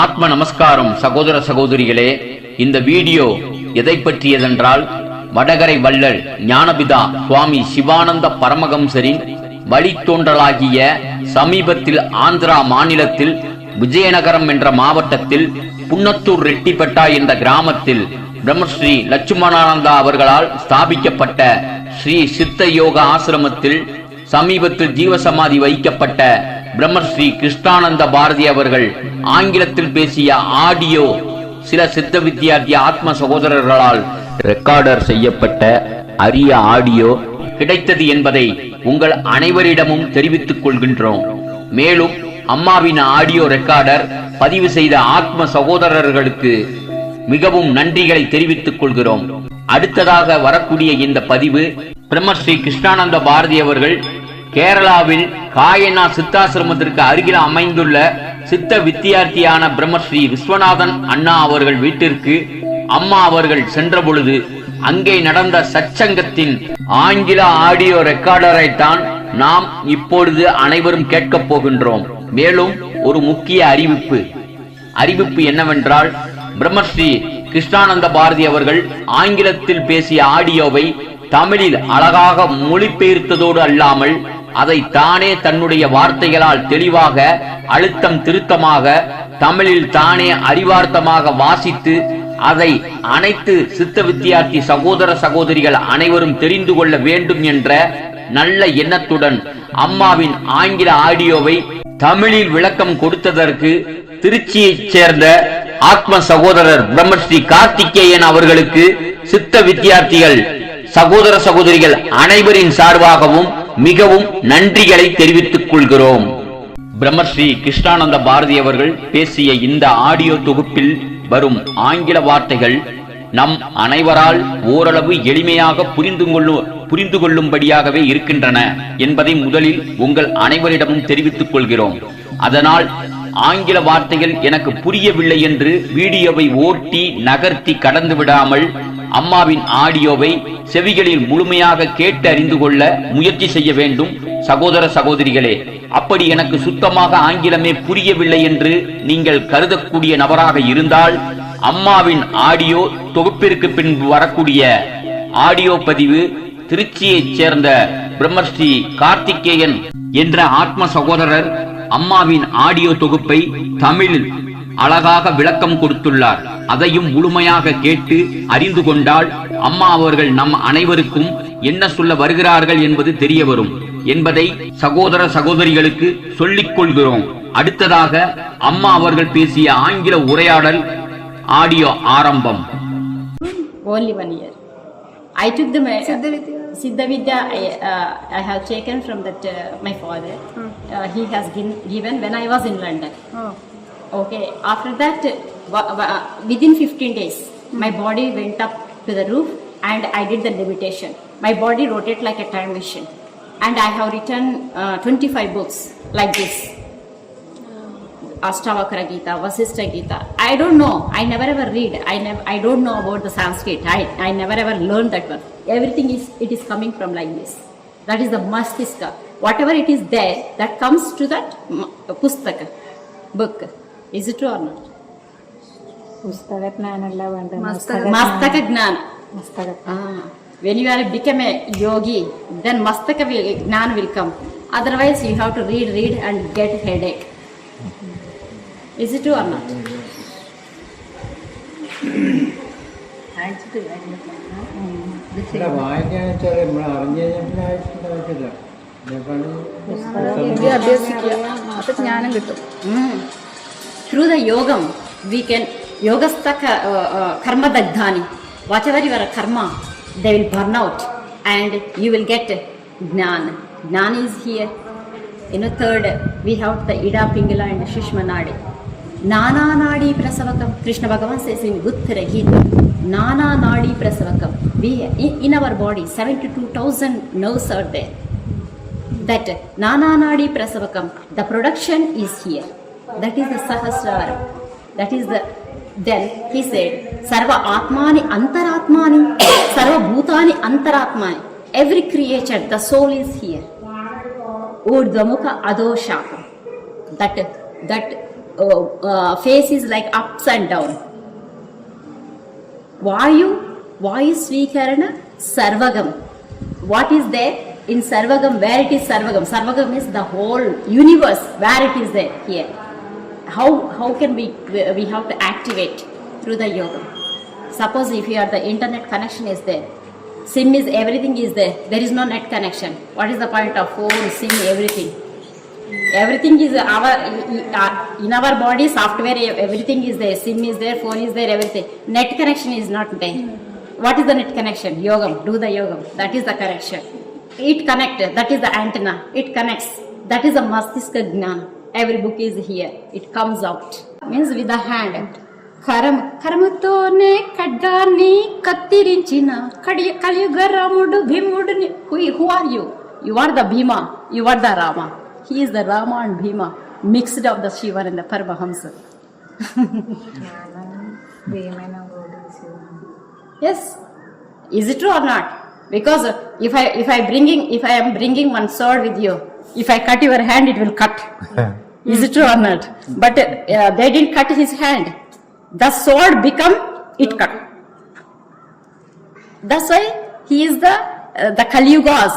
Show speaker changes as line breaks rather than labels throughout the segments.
ஆத்ம நமஸ்காரம் சகோதர சகோதரிகளே இந்த வீடியோ எதை பற்றியதென்றால் வடகரை வள்ளல் ஞானபிதா சுவாமி சிவானந்த பரமகம்சரின் வழித்தோன்றலாகிய சமீபத்தில் ஆந்திரா மாநிலத்தில் விஜயநகரம் என்ற மாவட்டத்தில் புன்னத்தூர் ரெட்டிப்பட்டா என்ற கிராமத்தில் பிரம்மஸ்ரீ லட்சுமணானந்தா அவர்களால் ஸ்தாபிக்கப்பட்ட ஸ்ரீ சித்த யோக ஆசிரமத்தில் சமீபத்தில் ஜீவசமாதி வைக்கப்பட்ட பிரம்மஸ்ரீ கிருஷ்ணானந்த பாரதி அவர்கள் ஆங்கிலத்தில் பேசிய ஆடியோ சில சித்த வித்தியார்த்தி ஆத்ம சகோதரர்களால் ரெக்கார்டர் செய்யப்பட்ட அரிய ஆடியோ கிடைத்தது என்பதை உங்கள் அனைவரிடமும் தெரிவித்துக் கொள்கின்றோம். மேலும் அம்மாவின் ஆடியோ ரெக்கார்டர் பதிவு செய்த ஆத்ம சகோதரர்களுக்கு மிகவும் நன்றிகளை தெரிவித்துக் கொள்கிறோம். அடுத்ததாக வரக்கூடிய இந்த பதிவு பிரம்மஸ்ரீ கிருஷ்ணானந்த பாரதி அவர்கள் கேரளாவில் காயனா சித்தாசிரமத்திற்கு அருகில் அமைந்துள்ள சித்த வித்தியார்த்தியான பிரம்மஸ்ரீ விஸ்வநாதன் அண்ணா அவர்கள் வீட்டிற்கு அம்மா அவர்கள் சென்ற பொழுது அங்கே நடந்த சச்சங்கத்தின் ஆங்கில ஆடியோ ரெக்கார்டரை தான் நாம் இப்பொழுது அனைவரும் கேட்கப் போகின்றோம். மேலும் ஒரு முக்கிய அறிவிப்பு. அறிவிப்பு என்னவென்றால் பிரம்மஸ்ரீ கிருஷ்ணானந்த பாரதி அவர்கள் ஆங்கிலத்தில் பேசிய ஆடியோவை தமிழில் அழகாக மொழிபெயர்த்ததோடு அல்லாமல் அதை தானே தன்னுடைய வார்த்தைகளால் தெளிவாக அழுத்தம் திருத்தமாக தமிழில் தானே அறிவார்த்தமாக வாசித்து அதை அனைத்து சித்த வித்தியார்த்தி சகோதர சகோதரிகள் அனைவரும் தெரிந்து கொள்ள வேண்டும் என்ற நல்ல எண்ணத்துடன் அம்மாவின் ஆங்கில ஆடியோவை தமிழில் விளக்கம் கொடுத்ததற்கு திருச்சியைச் சேர்ந்த ஆத்ம சகோதரர் பிரம்மஸ்ரீ கார்த்திகேயன் அவர்களுக்கு சித்த வித்தியார்த்திகள் சகோதர சகோதரிகள் அனைவரின் சார்பாகவும் மிகவும் நன்றிகளை தெரிவித்துக் கொள்கிறோம். பிரம்மஸ்ரீ கிருஷ்ணானந்த பாரதி அவர்கள் பேசிய இந்த ஆடியோ தொகுப்பில் வரும் ஆங்கில வார்த்தைகள் நம் அனைவரால் ஓரளவு எளிமையாக புரிந்து கொள்ளும் புரிந்து கொள்ளும்படியாகவே இருக்கின்றன என்பதை முதலில் உங்கள் அனைவரிடமும் தெரிவித்துக் கொள்கிறோம். அதனால் ஆங்கில வார்த்தைகள் எனக்கு புரியவில்லை என்று வீடியோவை ஓட்டி நகர்த்தி கடந்து விடாமல் அம்மாவின் ஆடியோவை செவிகளில் முழுமையாக கேட்டு அறிந்து கொள்ள முயற்சி செய்ய வேண்டும். சகோதர சகோதரிகளே அப்படி எனக்கு சுத்தமாக ஆங்கிலமே புரியவில்லை என்று நீங்கள் கருதக்கூடிய நபராக இருந்தால் அம்மாவின் ஆடியோ தொகுப்பிற்கு பின்பு வரக்கூடிய ஆடியோ பதிவு திருச்சியைச் சேர்ந்த பிரம்மஸ்ரீ கார்த்திகேயன் என்ற ஆத்ம சகோதரர் அம்மாவின் ஆடியோ தொகுப்பை தமிழில் அழகாக விளக்கம் கொடுத்துள்ளார் அதையும் முழுமையாக கேட்டு அறிந்து கொண்டால் அம்மா அவர்கள் நம் அனைவருக்கும் என்ன சொல்ல வருகிறார்கள் என்பது தெரிய வரும் என்பதை சகோதர சகோதரிகளுக்கு சொல்லிக் கொள்கிறோம் அடுத்ததாக அம்மா அவர்கள் பேசிய ஆங்கில உரையாடல் ஆடியோ ஆரம்பம்
only one year. I took the
Siddhavidya?
Siddha Vidya I, uh, I have taken from that uh, my father. Uh, he has given when I was in London.
Oh.
Okay. After that, uh, within 15 days, my body went up to the roof and I did the levitation. My body rotated like a time machine, and I have written uh, 25 books like this. Ashtavakra Gita, Vasistha Gita. I don't know. I never ever read. I never. I don't know about the Sanskrit. I, I never ever learned that one. Everything is it is coming from like this. That is the mastiska. Whatever it is there, that comes to that m- pustaka, book. Is it true or not?
ജ്ഞാനല്ല വേണ്ടത്
മസ്തക
Mastaka Gnana.
പുസ്തക
Ah, when you are become a yogi, then mastaka will, Gnana will come. Otherwise, you have to read, read, and get headache. Is it true or not?
വായിക്കാൻ വെച്ചാൽ നമ്മൾ അറിഞ്ഞു കഴിഞ്ഞാൽ ആവശ്യമില്ല
വിദ്യ അഭ്യസിക്കുക അപ്പൊ ജ്ഞാനം കിട്ടും
Mm. Through the yogam, we can yogastha ka- uh, uh, karma dagdhani. Whatever your karma, they will burn out, and you will get jnana. Jnana is here. You know, third, we have the Ida Pingala and Shishma Nadi. Nana Nadi Prasavakam. Krishna Bhagavan says in Uttara Gita, Nana Nadi Prasavakam. We, in, in our body, 72,000 nerves are there. that Nana Nadi Prasavakam, the production is here. That that is the సహస్రారం that is the then he said సర్వ ఆత్మాని అంతరాత్మాని సర్వభూతాని అంతరాత్మాని every creature the soul is here ఓ ద్వముఖ అదో అధోశాఖ that that face is like ups and down వాయు వాయు స్వీకరణ సర్వగం వాట్ ఈస్ దే ఇన్ సర్వగం వేర్ ఇట్ ఈస్ సర్వగం సర్వగం is the whole universe where it is there here How, how can we, we have to activate through the yoga? Suppose if you are the internet connection is there, SIM is everything is there, there is no net connection. What is the point of phone, SIM, everything? everything is our in our body software everything is there sim is there phone is there everything net connection is not there what is the net connection Yoga. do the yoga. that is the connection it connect that is the antenna it connects that is the mastiska gnana every book is here it comes out means with the hand కరం కరముతోనే ఖడ్గాన్ని కత్తిరించిన కడి కలియుగ రాముడు భీముడిని who are you you are the Bhima you are the Rama he is the Rama and Bhima mixed of the Shivan and the Paramahamsa
భీమైన కూడా శివుడు.
yes is it true or not because if i if i bringing if i am bringing one sword with you if i cut your hand it will cut is it true or not but uh, they didn't cut his hand the sword become it cut that's why he is the uh, the kali yugas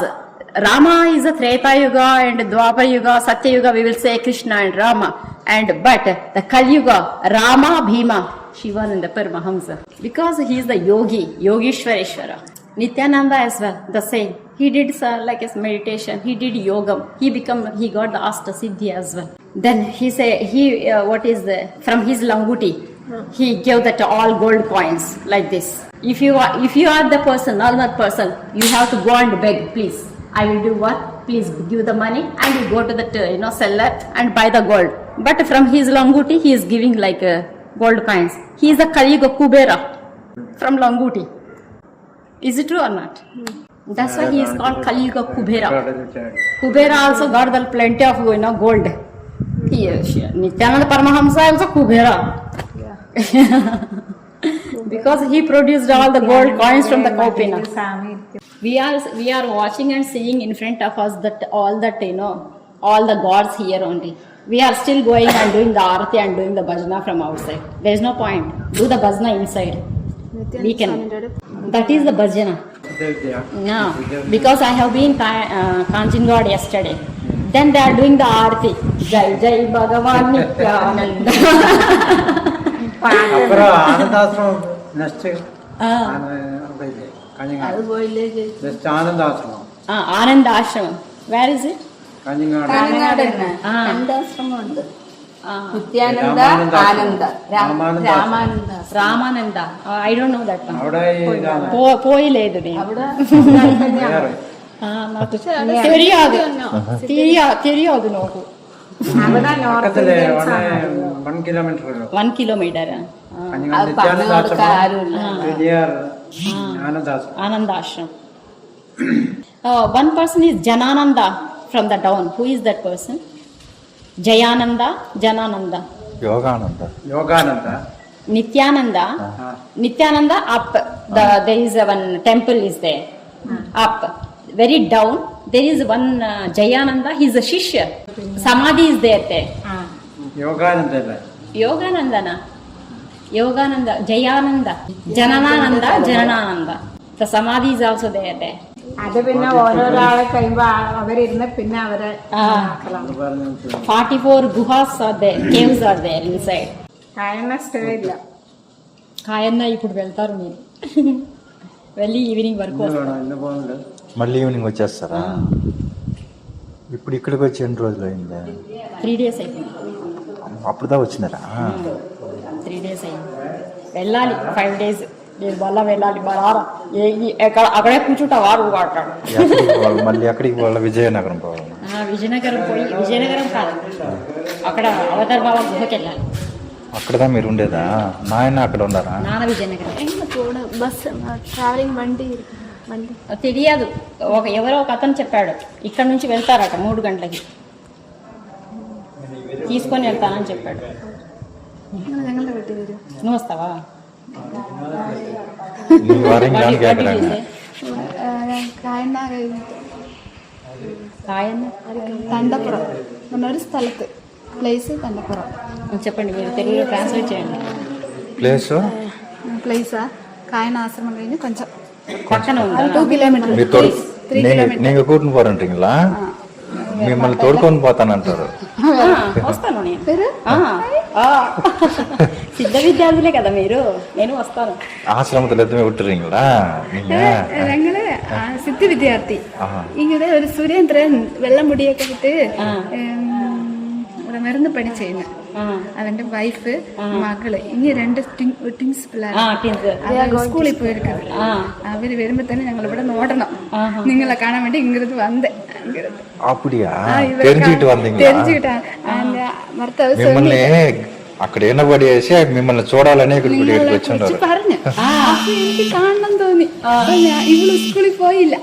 rama is the treta yuga and dwapar yuga satya yuga we will say krishna and rama and but the kali yuga rama bhima shivananda paramahamsa because he is the yogi yogishwareshwara nityananda as well the same. He did like his meditation. He did yogam. He become he got the asta siddhi as well. Then he say he uh, what is the from his languti he gave that all gold coins like this. If you are if you are the person normal person you have to go and beg please. I will do what? Please give the money and you go to the uh, you know seller and buy the gold. But from his languti he is giving like uh, gold coins. He is a kaliyuga kubera from languti is it true or not? That's why he is called Kaliyuga Kubera. Kubera also got the plenty of you know gold. Mm. Yes, Nityananda Paramahamsa also Kubera. Yeah. because he produced all the gold coins from the
cowpea.
We are we are watching and seeing in front of us that all that you know all the gods here only. We are still going and doing the arati and doing the bhajna from outside. There is no point. Do the bhajna inside. We can. That is the bhajana. No, because I have been uh, Kanjingod yesterday. Then they are doing the arti. Jai Jai Bhagavan Nityananda. Anandashram where is it
Kanhangad
Anandashram ഉണ്ട്
Nityananda
Ananda.
Ramananda Ramananda I don't know that പോയില്ലേ. ഇത്
തെരിയാതെ തെരിയാ
തെരിയാതെ
നോക്കൂ.
One kilometre
one കിലോമീറ്ററാ Anandashram one person is Janananda from the town who is that person
Jayananda
Janananda.
Yogananda.
Yogananda.
Nityananda. Nityananda up there is one temple is there up very down there is one Jayananda his a shishya samadhi is they ಅತ್ತೆ
ಯೋಗಾನಂದ
ಯೋಗಾನಂದನ? ಯೋಗಾನಂದ ಜಯಾನಂದ ಜನನಾನಂದ ಜನನಾನಂದ. ಸಮಾಧಿ is also there ಅತ್ತೆ
is
there there
Yogananda അല്ലേ
yoganandana yogananda jayananda jananananda jananananda the samadhi is also there there
അത് പിന്നെ ഓരോരാളെ കഴിയുമ്പോ ആ- അവരിരുന്ന് പിന്നെ അവരെ
Ah.
ആക്കണം.
അത് പറഞ്ഞു മനസ്സിലായി.
44 guhas are there caves are there inside
കായന stay ఇల్ల
కాయన్న ఇప్పుడు వెళ్తారు మీరు వెళ్ళి ఈవినింగ్ వరకు
ഇന്ന്
వస్తారు
വേണം ഇന്ന് പോകുന്നുണ്ട്
మళ్ళీ ఈవినింగ్ వచ్చేస్తారా ఇప్పుడు ఇక్కడికి వచ్చి ఎన్ని రోజులు అయిందా
త్రీ డేస్ అయిపోయింది
అప్పుడుదా వచ్చినారా
త్రీ డేస్ అయింది వెళ్ళాలి ఫైవ్ డేస్ నేను మళ్ళా వెళ్ళాలి మా ఏ ఎక్కడ అక్కడే
కూర్చుంటావా నువ్వు మళ్ళీ అక్కడికి వాళ్ళ విజయనగరం
విజయనగరం పోయి విజయనగరం కాదు. అక్కడ అవతార్ బాబా గుహకి వెళ్ళాలి.
అక్కడదా మీరు ఉండేదా? నాయన అక్కడ ఉండారా
నాన్న విజయనగరం.
బస్ ట్రావెలింగ్ బండి.
తెలియదు. ఒక ఎవరో ఒక అతను చెప్పాడు ఇక్కడ నుంచి వెళ్తారట మూడు గంటలకి. తీసుకొని వెళ్తానని చెప్పాడు. నువ్వు వస్తావా?
నీ Warangal
What did- what did you
కేకరా
say?
Kayanna കഴിഞ്ഞിട്ട്
కాయన్న
തണ്ടപ്പുറം എന്നൊരു സ്ഥലത്ത് ప్లేస్ కందపురం
చెప్పండి మీరు తెలుగులో ట్రాన్స్లేట్ చేయండి
ప్లేసు
ప్లేసా కాయన ఆశ్రమం കഴിഞ്ഞ് కొంచెం
పక్కన ఉందా
టూ కిలోమీటర్
మీరు తోడు நீங்க நீங்க கூட்டின்னு போறேன்றீங்களா మిమ్మల్ని తోడుకొని పోతానంటారు
ఆ, వస్తాను నేను
పేరు
ఆ, ఆ. సిద్ధ విద్యార్థులే కదా మీరు నేను వస్తాను
ஆசிரமத்துல எதுவுமே விட்டுறீங்களா நீங்க
ഞങ്ങള് ആ, സിദ്ധി വിദ്യാർത്ഥി
ஆஹா.
ഇങ്ങനെ ഒരു സുരേന്ദ്രൻ വെള്ള മുടിയൊക്കെ വിട്ട് ഇവിടെ മരുന്ന് പഠിച്ചേന്ന്
ആ.
അവന്റെ വൈഫ് മകള് ഇനി രണ്ട് ടിങ്സ് പിള്ളേർ
ആ, twins.
സ്കൂളിൽ പോയിരിക്കുന്നത്
ആ.
അവര് വരുമ്പോ തന്നെ ഞങ്ങൾ ഇവിടെ നോടണം നിങ്ങളെ കാണാൻ വേണ്ടി ഇങ്ങോട്ട് വന്നേ ഇങ്ങോട്ട്
அப்படியா
ఆ, ఇవే
தெரிஞ்சுக்கிட்டு
కా-
வந்தீங்களா
தெரிஞ்சுக்கிட்டా அந்த భర్త
మిమ్మల్ని అక్కడ ఈనబడి వేసి మిమ్మల్ని చూడాలని ఇక్కడ
గుడి
ఇక్కడికి
వచ్చి ഉണ്ടോ എനിക്ക് കാണണം തോന്നി ഞാൻ- ഇവള് സ്കൂളിൽ പോയില്ല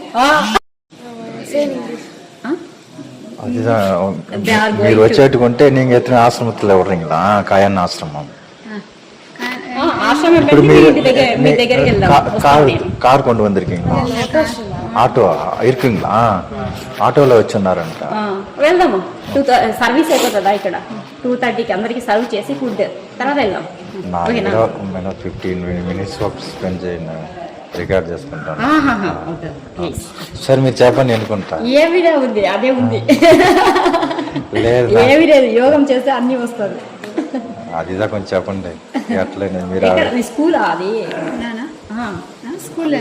அதுதான் మీరు వచ్చేట్టుకుంటే நீங்க விடுறீங்களா కాయన్న ஆசிரமம்
இப்படி
மீது- கொண்டு வந்திருக்கீங்களா ఆటో இருக்குங்களா ఆటోలో
వచ్చున్నారంట. వెళ్దాము. టూ సర్వీస్ అయిపోతుందా ఇక్కడ? టూ థర్టీకి అందరికి సర్వ్ చేసి ఫుడ్. తర్వాత వెళ్దాం.
ఫిఫ్టీన్ మినిట్స్ స్పెండ్ చేయండి రికార్డ్ చేసుకుంటాను. సార్ మీరు చెప్పండి అనుకుంటా
ఏ వీడియో ఉంది? అదే ఉంది.
లేదు?
యోగం చేస్తే అన్ని వస్తుంది
అదిదా కొంచెం చెప్పండి. అట్లనే మీరు
స్కూల్ అది?
School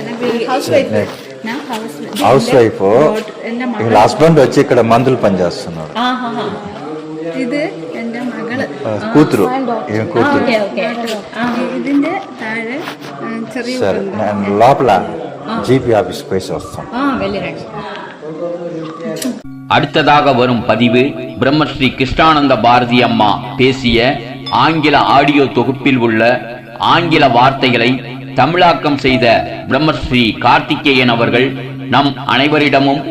house
wife? സ്കൂളിലാണ് ഹൗസ് വൈഫ് ഞാൻ ഹൗസ് വൈഫ്
హౌస్ వైఫ్
എന്റെ
వీళ్ళ హస్బెండ్ వచ్చి ఇక్కడ మందులు పనిచేస్తున్నాడు
ఆహాహా.
ഇത് എന്റെ മകള്
ఆ, కూతురు ఏం
ఆ,
కూతురు
ఓకే ఓకే ఆ,
ഇതിന്റെ താഴെ ആ, ചെറിയ
సరే నేను లోపల జీపీ ఆఫీస్ పోయి వస్తాం
ఆ, వెళ్ళిరండి
அடுத்ததாக வரும் பதிவு பிரம்மஸ்ரீ கிருஷ்ணானந்த பாரதி அம்மா பேசிய ஆங்கில ஆடியோ தொகுப்பில் உள்ள ஆங்கில வார்த்தைகளை தமிழாக்கம் செய்த பிரம்மஸ்ரீ கார்த்திகேயன் அவர்கள் நம் அனைவரிடமும்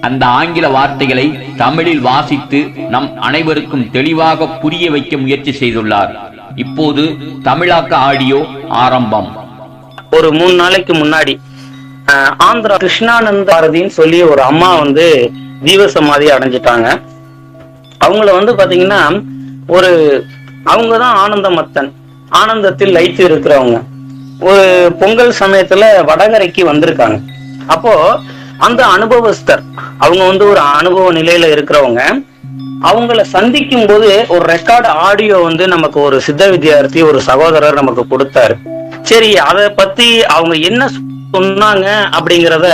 அந்த ஆங்கில வார்த்தைகளை தமிழில் வாசித்து நம் அனைவருக்கும் தெளிவாக புரிய வைக்க முயற்சி செய்துள்ளார். இப்போது தமிழாக்க ஆடியோ ஆரம்பம்.
ஒரு மூணு நாளைக்கு முன்னாடி ஆஹ், ஆந்திரா கிருஷ்ணானந்த பாரதின்னு சொல்லி ஒரு அம்மா வந்து ஜீவசமாதி அடைஞ்சிட்டாங்க. அவங்கள வந்து பாத்தீங்கன்னா ஒரு அவங்கதான் ஆனந்த மத்தன். ஆனந்தத்தில் லைத்து இருக்கிறவங்க. ஒரு பொங்கல் சமயத்துல வடகரைக்கு வந்திருக்காங்க. அப்போ அந்த அனுபவஸ்தர் அவங்க வந்து ஒரு அனுபவ நிலையில இருக்கிறவங்க அவங்கள சந்திக்கும் போது ஒரு ரெக்கார்டு ஆடியோ வந்து நமக்கு ஒரு சித்த வித்யார்த்தி ஒரு சகோதரர் நமக்கு கொடுத்தாரு. சரி அதை பத்தி அவங்க என்ன சொன்னாங்க அப்படிங்கறத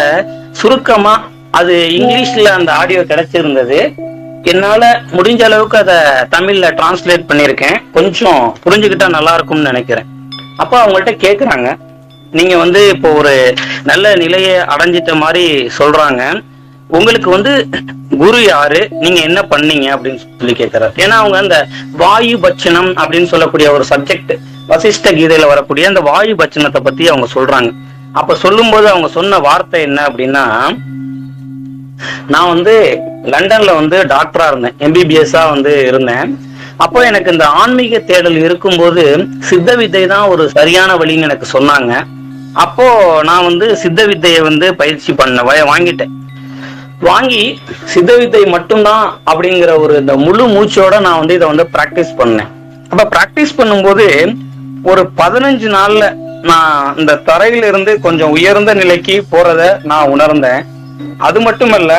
சுருக்கமா அது இங்கிலீஷ்ல அந்த ஆடியோ கிடைச்சிருந்தது. என்னால முடிஞ்ச அளவுக்கு அதை தமிழ்ல டிரான்ஸ்லேட் பண்ணிருக்கேன் கொஞ்சம் புரிஞ்சுக்கிட்டா நல்லா இருக்கும்னு நினைக்கிறேன். அப்ப அவங்கள்ட்ட கேக்குறாங்க. நீங்க வந்து இப்போ ஒரு நல்ல நிலையை அடைஞ்சிட்ட மாதிரி சொல்றாங்க. உங்களுக்கு வந்து குரு யாரு? நீங்க என்ன பண்ணீங்க அப்படின்னு சொல்லி கேட்கிறாரு ஏன்னா அவங்க அந்த வாயு பட்சணம் அப்படின்னு சொல்லக்கூடிய ஒரு சப்ஜெக்ட் வசிஷ்ட கீதையில வரக்கூடிய அந்த வாயு பட்சணத்தை பத்தி அவங்க சொல்றாங்க. அப்ப சொல்லும்போது அவங்க சொன்ன வார்த்தை என்ன அப்படின்னா நான் வந்து லண்டன்ல வந்து டாக்டரா இருந்தேன். எம்பிபிஎஸ்ஸா வந்து இருந்தேன். அப்போ எனக்கு இந்த ஆன்மீக தேடல் இருக்கும்போது சித்த வித்தை தான் ஒரு சரியான வழின்னு எனக்கு சொன்னாங்க. அப்போ நான் வந்து சித்த வித்தையை வந்து பயிற்சி பண்ண வாங்கிட்டேன். வாங்கி சித்த வித்தை மட்டும்தான் அப்படிங்கிற ஒரு இந்த முழு மூச்சோட நான் வந்து இதை வந்து பிராக்டிஸ் பண்ணேன். அப்ப பிராக்டிஸ் பண்ணும்போது ஒரு பதினஞ்சு நாள்ல நான் இந்த தரையில இருந்து கொஞ்சம் உயர்ந்த நிலைக்கு போறத நான் உணர்ந்தேன். அது மட்டுமல்ல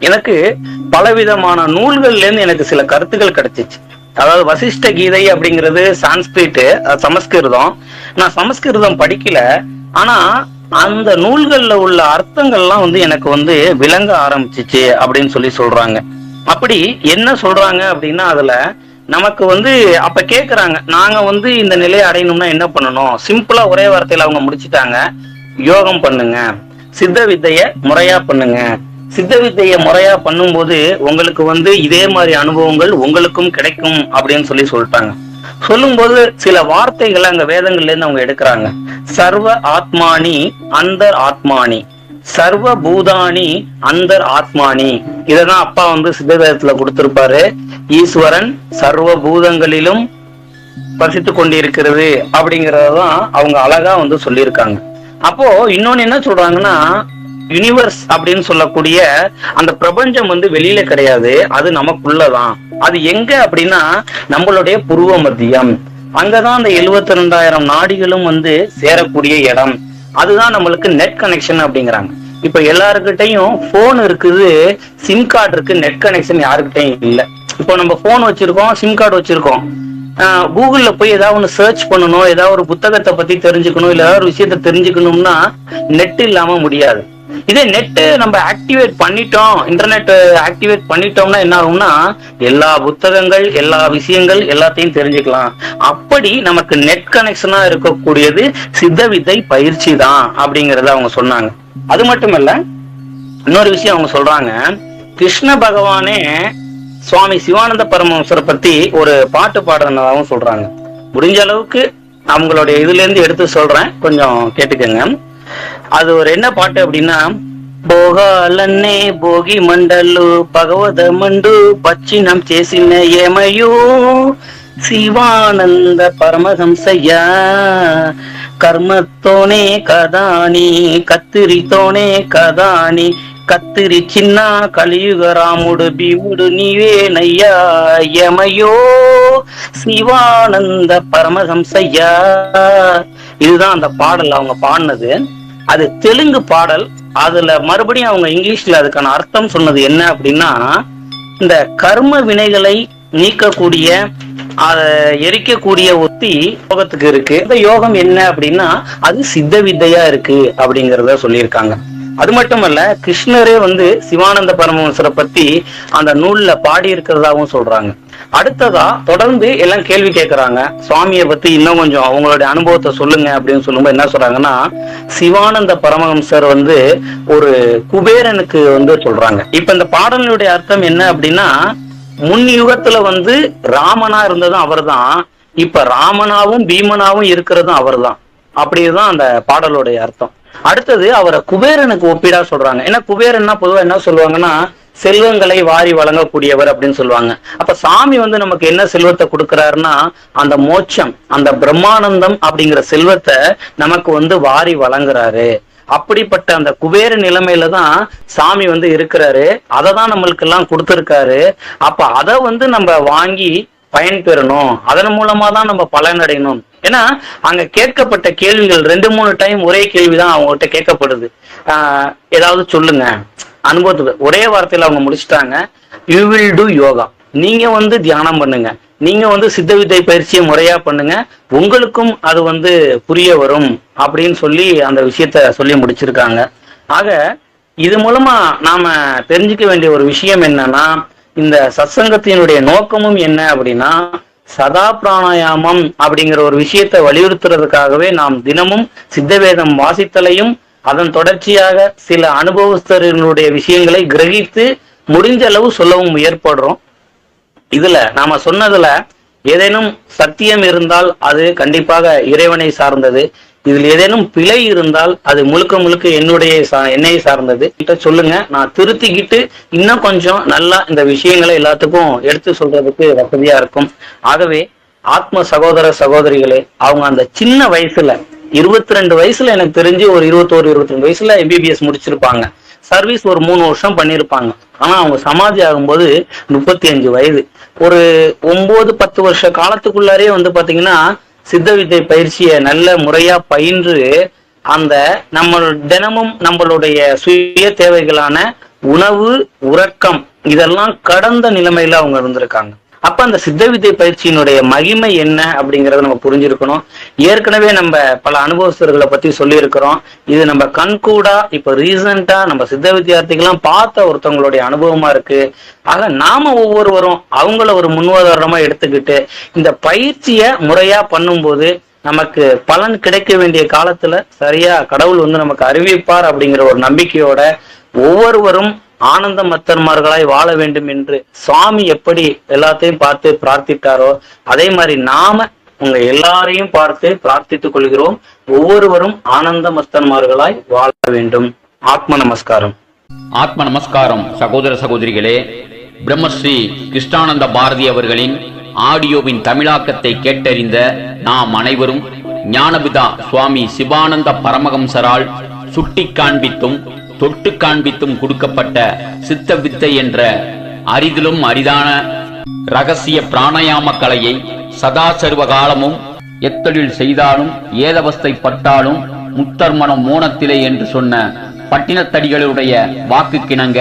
எனக்கு பலவிதமான நூல்கள்ல இருந்து எனக்கு சில கருத்துக்கள் கிடைச்சிச்சு. அதாவது வசிஷ்ட கீதை அப்படிங்கிறது சான்ஸ்கிரிட் அது சமஸ்கிருதம். நான் சமஸ்கிருதம் படிக்கல ஆனா அந்த நூல்கள்ல உள்ள அர்த்தங்கள்லாம் வந்து எனக்கு வந்து விளங்க ஆரம்பிச்சிச்சு அப்படின்னு சொல்லி சொல்றாங்க. அப்படி என்ன சொல்றாங்க அப்படின்னா அதுல நமக்கு வந்து அப்ப கேக்குறாங்க நாங்க வந்து இந்த நிலையை அடையணும்னா என்ன பண்ணணும்? சிம்பிளா ஒரே வார்த்தையில அவங்க முடிச்சிட்டாங்க யோகம் பண்ணுங்க. சித்த வித்தைய முறையா பண்ணுங்க. சித்த வித்தையை முறையா பண்ணும்போது உங்களுக்கு வந்து இதே மாதிரி அனுபவங்கள் உங்களுக்கும் கிடைக்கும் அப்படின்னு சொல்லி சொல்லிட்டாங்க. சொல்லும்போது சில வார்த்தைகளை அங்க வேதங்கள்ல இருந்து அவங்க எடுக்கிறாங்க. சர்வ ஆத்மானி அந்தர் ஆத்மானி. சர்வ பூதானி அந்தர் ஆத்மானி. இததான் அப்பா வந்து சித்தவேதத்துல கொடுத்திருப்பாரு. ஈஸ்வரன் சர்வ பூதங்களிலும் வசித்து கொண்டிருக்கிறது அப்படிங்கறதான் அவங்க அழகா வந்து சொல்லியிருக்காங்க. அப்போ இன்னொன்னு என்ன சொல்றாங்கன்னா யூனிவர்ஸ் அப்படின்னு சொல்லக்கூடிய அந்த பிரபஞ்சம் வந்து வெளியில கிடையாது. அது நமக்குள்ளதான். அது எங்க அப்படின்னா நம்மளுடைய புருவ மத்தியம். அங்கதான் அந்த எழுபத்தி ரெண்டாயிரம் நாடிகளும் வந்து சேரக்கூடிய இடம். அதுதான் நம்மளுக்கு நெட் கனெக்ஷன் அப்படிங்கிறாங்க. இப்ப எல்லாருக்கிட்டையும் போன் இருக்குது சிம் கார்டு இருக்கு நெட் கனெக்ஷன் யாருக்கிட்டையும் இல்லை. இப்போ நம்ம போன் வச்சிருக்கோம் சிம் கார்டு வச்சிருக்கோம். கூகுள்ல போய் ஏதாவது ஒன்று சர்ச் பண்ணணும் ஏதாவது ஒரு புத்தகத்தை பத்தி தெரிஞ்சுக்கணும் இல்ல ஏதாவது ஒரு விஷயத்த தெரிஞ்சுக்கணும்னா நெட் இல்லாம முடியாது. இதே நெட் நம்ம ஆக்டிவேட் பண்ணிட்டோம் இன்டர்நெட் ஆக்டிவேட் பண்ணிட்டோம்னா என்ன ஆகும்னா எல்லா புத்தகங்கள் எல்லா விஷயங்கள் எல்லாத்தையும் தெரிஞ்சுக்கலாம். அப்படி நமக்கு நெட் கனெக்ஷனா இருக்கக்கூடியது சித்த வித்தை பயிற்சி தான் அப்படிங்கறத அவங்க சொன்னாங்க. அது மட்டும் இல்ல இன்னொரு விஷயம் அவங்க சொல்றாங்க கிருஷ்ண பகவானே சுவாமி சிவானந்த பரமஹம்சரை பத்தி ஒரு பாட்டு பாடுறதாகவும் சொல்றாங்க. முடிஞ்ச அளவுக்கு அவங்களுடைய இதுல இருந்து எடுத்து சொல்றேன் கொஞ்சம் கேட்டுக்கோங்க. அது ஒரு என்ன பாட்டு அப்படின்னா భోగాలన్నే భోగి మండళ్ళు భగవద మండు పచ్చినం చేసిన ఏమయు శివానంద పరమహంసయ్యా కర్మతోనే కదాని కత్తిరితోనే కదాని కత్తిరి చిన్న కలియుగ రాముడు భీముడు నీవేనయ్యా యమయో శివానంద పరమహంసయ్యా இதுதான் அந்த பாடல் அவங்க பாடினது அது தெலுங்கு பாடல். அதுல மறுபடியும் அவங்க இங்கிலீஷ்ல அதுக்கான அர்த்தம் சொன்னது என்ன அப்படின்னா இந்த கர்ம வினைகளை நீக்கக்கூடிய அதை எரிக்கக்கூடிய ஒத்தி யோகத்துக்கு இருக்கு. இந்த யோகம் என்ன அப்படின்னா அது சித்த வித்தையா இருக்கு அப்படிங்கறத சொல்லியிருக்காங்க. அது மட்டுமல்ல கிருஷ்ணரே வந்து சிவானந்த பரமஹம்சரை பத்தி அந்த நூல்ல பாடி இருக்கிறதாவும் சொல்றாங்க. அடுத்ததா தொடர்ந்து எல்லாம் கேள்வி கேட்கறாங்க சுவாமியை பத்தி இன்னும் கொஞ்சம் அவங்களுடைய அனுபவத்தை சொல்லுங்க அப்படின்னு சொல்லும்போது என்ன சொல்றாங்கன்னா சிவானந்த பரமஹம்சர் வந்து ஒரு குபேரனுக்கு வந்து சொல்றாங்க. இப்ப இந்த பாடலுடைய அர்த்தம் என்ன அப்படின்னா முன் யுகத்துல வந்து ராமனா இருந்ததும் அவர்தான். இப்ப ராமனாவும் பீமனாவும் இருக்கிறதும் அவர்தான். அப்படிதான் அந்த பாடலுடைய அர்த்தம். அடுத்தது அவரை குபேரனுக்கு ஒப்பிடா சொல்றாங்க. ஏன்னா குபேரன்னா பொதுவா என்ன சொல்லுவாங்கன்னா செல்வங்களை வாரி வழங்கக்கூடியவர் அப்படின்னு சொல்லுவாங்க. அப்ப சாமி வந்து நமக்கு என்ன செல்வத்தை கொடுக்கிறாருன்னா அந்த மோட்சம் அந்த பிரம்மானந்தம் அப்படிங்கிற செல்வத்தை நமக்கு வந்து வாரி வழங்குறாரு. அப்படிப்பட்ட அந்த குபேர நிலைமையில தான் சாமி வந்து இருக்கிறாரு. அதை தான் நம்மளுக்கு எல்லாம் கொடுத்துருக்காரு. அப்ப அதை வந்து நம்ம வாங்கி பயன் பெறணும். அதன் மூலமா தான் நம்ம பலன் அடையணும். ஏன்னா அங்க கேட்கப்பட்ட கேள்விகள் ரெண்டு மூணு டைம் ஒரே கேள்விதான் அவங்ககிட்ட கேட்கப்படுது. ஆஹ் ஏதாவது சொல்லுங்க. அனுபவத்துக்கு ஒரே வார்த்தையில அவங்க முடிச்சிட்டாங்க. யூ வில் டூ யோகா நீங்க வந்து தியானம் பண்ணுங்க. நீங்க வந்து சித்த வித்தை பயிற்சியை முறையா பண்ணுங்க. உங்களுக்கும் அது வந்து புரிய வரும் அப்படின்னு சொல்லி அந்த விஷயத்த சொல்லி முடிச்சிருக்காங்க. ஆக இது மூலமா நாம தெரிஞ்சுக்க வேண்டிய ஒரு விஷயம் என்னன்னா இந்த சத்சங்கத்தினுடைய நோக்கமும் என்ன அப்படின்னா சதா பிராணாயாமம் அப்படிங்கிற ஒரு விஷயத்தை வலியுறுத்துறதுக்காகவே நாம் தினமும் சித்தவேதம் வாசித்தலையும் அதன் தொடர்ச்சியாக சில அனுபவஸ்தர்களுடைய விஷயங்களை கிரகித்து முடிஞ்ச அளவு சொல்லவும் முயற்படுறோம். இதுல நாம சொன்னதுல ஏதேனும் சத்தியம் இருந்தால் அது கண்டிப்பாக இறைவனை சார்ந்தது. இதில் ஏதேனும் பிழை இருந்தால் அது முழுக்க முழுக்க என்னுடைய சா- என்னை சார்ந்தது. கிட்ட சொல்லுங்க. நான் திருத்திக்கிட்டு இன்னும் கொஞ்சம் நல்லா இந்த விஷயங்களை எல்லாத்துக்கும் எடுத்து சொல்றதுக்கு வசதியா இருக்கும். ஆகவே ஆத்ம சகோதர சகோதரிகளே அவங்க அந்த சின்ன வயசுல இருபத்தி ரெண்டு வயசுல எனக்கு தெரிஞ்சு ஒரு இருபத்தோரு இருபத்தி ரெண்டு வயசுல எம்பிபிஎஸ் முடிச்சிருப்பாங்க. சர்வீஸ் ஒரு மூணு வருஷம் பண்ணியிருப்பாங்க ஆனா அவங்க சமாதி ஆகும்போது முப்பத்தி அஞ்சு வயது. ஒரு ஒன்பது பத்து வருஷ காலத்துக்குள்ளாரே வந்து பாத்தீங்கன்னா சித்த வித்தை பயிற்சியை நல்ல முறையா பயின்று அந்த நம்ம தினமும் நம்மளுடைய சுய தேவைகளான உணவு உறக்கம் இதெல்லாம் கடந்த நிலைமையில அவங்க இருந்திருக்காங்க. அப்ப அந்த சித்த வித்தை பயிற்சியினுடைய மகிமை என்ன அப்படிங்கறத நம்ம புரிஞ்சிருக்கணும். ஏற்கனவே நம்ம பல அனுபவஸ்தர்களை பத்தி சொல்லியிருக்கிறோம். இது நம்ம கண்கூடா இப்ப ரீசண்டா நம்ம சித்த வித்தியார்த்திகள்லாம் பார்த்த ஒருத்தவங்களுடைய அனுபவமா இருக்கு. ஆக நாம ஒவ்வொருவரும் அவங்கள ஒரு முன்னுதாரணமா எடுத்துக்கிட்டு இந்த பயிற்சியை முறையா பண்ணும்போது நமக்கு பலன் கிடைக்க வேண்டிய காலத்துல சரியா கடவுள் வந்து நமக்கு அறிவிப்பார் அப்படிங்கிற ஒரு நம்பிக்கையோட ஒவ்வொருவரும் ஆனந்தமத்தன்மார்களாய் வாழ வேண்டும் என்று சுவாமி எப்படி எல்லாத்தையும் பார்த்து பிரார்த்தித்தாரோ அதே மாதிரி நாம உங்க எல்லாரையும் பார்த்து பிரார்த்தித்துக் கொள்கிறோம். ஒவ்வொருவரும் ஆனந்த மத்தன்மார்களாய் வாழ வேண்டும். ஆத்ம நமஸ்காரம்.
ஆத்ம நமஸ்காரம் சகோதர சகோதரிகளே. பிரம்மஸ்ரீ கிருஷ்ணானந்த பாரதி அவர்களின் ஆடியோவின் தமிழாக்கத்தை கேட்டறிந்த நாம் அனைவரும் ஞானபிதா சுவாமி சிவானந்த பரமஹம்சரால் சுட்டி காண்பித்தும் தொட்டு காண்பித்தும் கொடுக்கப்பட்ட சித்த வித்தை என்ற அரிதிலும் அரிதான ரகசிய பிராணாயாம கலையை சதா சர்வ காலமும் எத்தொழில் செய்தாலும் ஏதவஸ்தை பட்டாலும் முத்தர்மணம் மோனத்திலே என்று சொன்ன பட்டினத்தடிகளுடைய வாக்குக்கிணங்க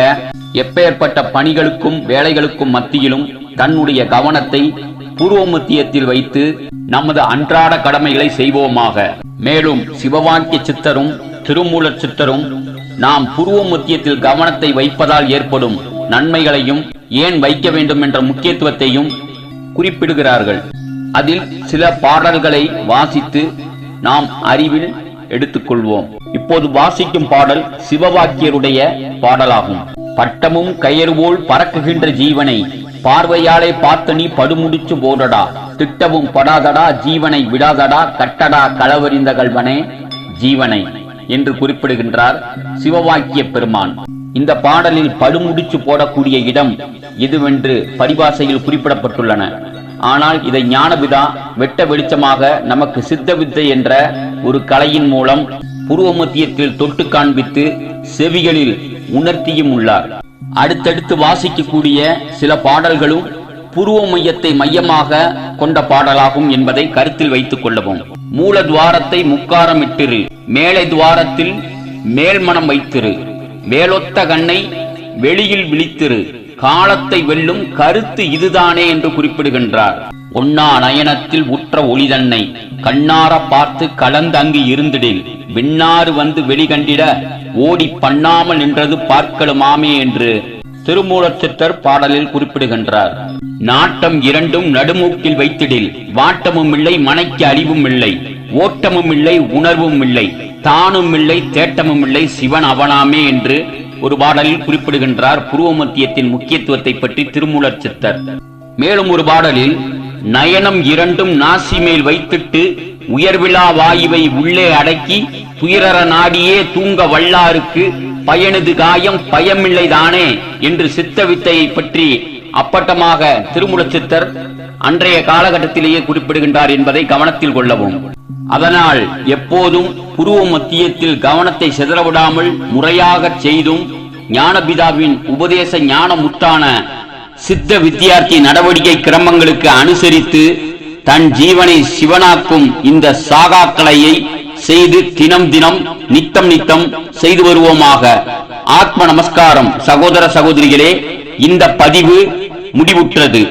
எப்பேற்பட்ட பணிகளுக்கும் வேலைகளுக்கும் மத்தியிலும் தன்னுடைய கவனத்தை பூர்வ மத்தியத்தில் வைத்து நமது அன்றாட கடமைகளை செய்வோமாக. மேலும் சிவவாக்கிய சித்தரும் திருமூலர் சித்தரும் நாம் புருவ முத்தியத்தில் கவனத்தை வைப்பதால் ஏற்படும் நன்மைகளையும் ஏன் வைக்க வேண்டும் என்ற முக்கியத்துவத்தையும் குறிப்பிடுகிறார்கள். அதில் சில பாடல்களை வாசித்து நாம் அறிவில் எடுத்துக்கொள்வோம். இப்போது வாசிக்கும் பாடல் சிவவாக்கியருடைய பாடலாகும். பட்டமும் கயறுபோல் பறக்குகின்ற ஜீவனை பார்வையாலே பார்த்து நீ படுமுடிச்சு போடடா திட்டவும் படாதடா ஜீவனை விடாதடா கட்டடா களவறிந்த கல்வனே ஜீவனை. என்று குறிப்பிடுகின்றார் சிவவாக்கிய பெருமான். இந்த பாடலில் படுமுடிச்சு போடக்கூடிய இடம் இதுவென்று பரிபாசையில் குறிப்பிடப்பட்டுள்ளன. ஆனால் இதை ஞானபிதா வெட்ட வெளிச்சமாக நமக்கு சித்த வித்தை என்ற ஒரு கலையின் மூலம் புருவ மத்தியத்தில் தொட்டு காண்பித்து செவிகளில் உணர்த்தியும் உள்ளார். அடுத்தடுத்து வாசிக்கக்கூடிய சில பாடல்களும் புருவ மையத்தை மையமாக கொண்ட பாடலாகும் என்பதை கருத்தில் வைத்துக் கொள்ளவும். மூல துவாரத்தை முக்காரமிட்டிரு மேலை துவாரத்தில் மேல்மனம் வைத்திரு. வேலொத்த கண்ணை வெளியில் விழித்திரு காலத்தை வெல்லும் கருத்து இதுதானே என்று குறிப்பிடுகின்றார். ஒன்னா நயனத்தில் உற்ற ஒளிதன்னை கண்ணார பார்த்து கலந்து அங்கு இருந்திடில் விண்ணாறு வந்து வெளிகண்டிட ஓடி பண்ணாமல் நின்றது பார்க்கலுமாமே என்று திருமூலச்சித்தர் பாடலில் குறிப்பிடுகின்றார். நாட்டம் இரண்டும் நடுமூக்கில் வைத்திடில் வாட்டமும் இல்லை மனைக்கு அறிவும் இல்லை ஓட்டமும் இல்லை உணர்வும் இல்லை தானும் இல்லை தேட்டமும் இல்லை சிவன் அவனாமே என்று ஒரு பாடலில் குறிப்பிடுகின்றார் புருவமத்தியத்தின் முக்கியத்துவத்தை பற்றி திருமூலர் சித்தர் மேலும் ஒரு பாடலில் நயனம் இரண்டும் நாசி மேல் வைத்திட்டு உயர்விழா வாயுவை உள்ளே அடக்கி துயரற நாடியே தூங்க வல்லாருக்கு பயனது காயம் பயமில்லை தானே என்று சித்த வித்தையை பற்றி அப்பட்டமாக திருமுல சித்தர் அன்றைய காலகட்டத்திலேயே குறிப்பிடுகின்றார் என்பதை கவனத்தில் கொள்ளவும். அதனால் எப்போதும் புருவ மத்தியத்தில் கவனத்தை சிதறவிடாமல் முறையாகச் செய்தும் ஞானபிதாவின் உபதேச ஞான முத்தான சித்த வித்தியார்த்தி நடவடிக்கை கிரமங்களுக்கு அனுசரித்து தன் ஜீவனை சிவனாக்கும் இந்த சாகாக்கலையை செய்து தினம் தினம் நித்தம் நித்தம் செய்து வருவோமாக. ஆத்ம நமஸ்காரம் சகோதர சகோதரிகளே இந்த பதிவு முடிவுற்றது.